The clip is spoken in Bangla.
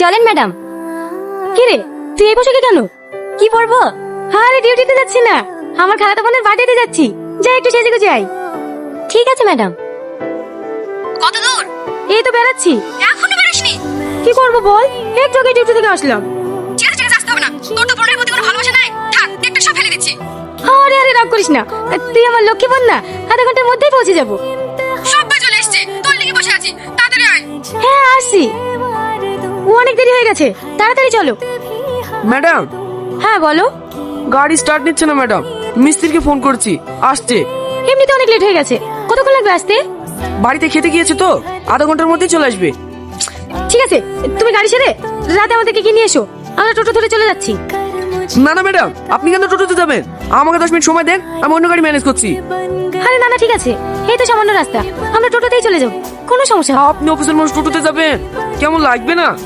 চলেন ম্যাডাম। কি রে তুই এই পোশাকে কেন? কি পরবো? আরে ডিউটিতে যাচ্ছি না। আমার খালাতো বোনের বাড়িতে যাচ্ছি। যাই একটু সেজে গুজে আই ঠিক আছে ম্যাডাম। কত দূর? এই তো বেড়াচ্ছি। এখনও বেরোসনি কি করব বল? একটু আগে ডিউটি থেকে আসলাম। ঠিক আছে ঠিক আছে আসতে হবে না। তোর তো বোনের প্রতি কোনো ভালোবাসা নাই। থাক একটা সব ফেলে দিচ্ছি। আরে আরে রাগ করিস না। তুই আমার লক্ষ্মী বোন না? আধা ঘণ্টার মধ্যেই পৌঁছে যাব। সবাই চলে এসছে। তোর লেগে বসে আছি। তাড়াতাড়ি আয়। হ্যাঁ আসছি। ও অনেক দেরি হয়ে গেছে। তাড়াতাড়ি চলো। ম্যাডাম। হ্যাঁ বলো। গাড়ি স্টার্ট নিচ্ছে না ম্যাডাম। মিস্ত্রিকে ফোন করছি। আসছে। এমনিতে অনেক লেট হয়ে গেছে। কতক্ষণ লাগবে আসতে? বাড়িতে খেতে গিয়েছে তো। আধা ঘণ্টার মধ্যেই চলে আসবে। ঠিক আছে তুমি গাড়ি ছেড়ে রাতে আমাদেরকে কি নিয়ে এসো? আমরা টোটো ধরে চলে যাচ্ছি। না না ম্যাডাম। আপনি কেন টোটোতে যাবেন? আমাকে দশ মিনিট সময় দেন আমি অন্য গাড়ি ম্যানেজ করছি। আরে না না ঠিক আছে। এই তো সামান্য রাস্তা। আমরা টোটোতেই চলে যাব। কোনো সমস্যা। আপনি অফিসের মানুষ টোটোতে যাবেন? কেমন লাগবে না?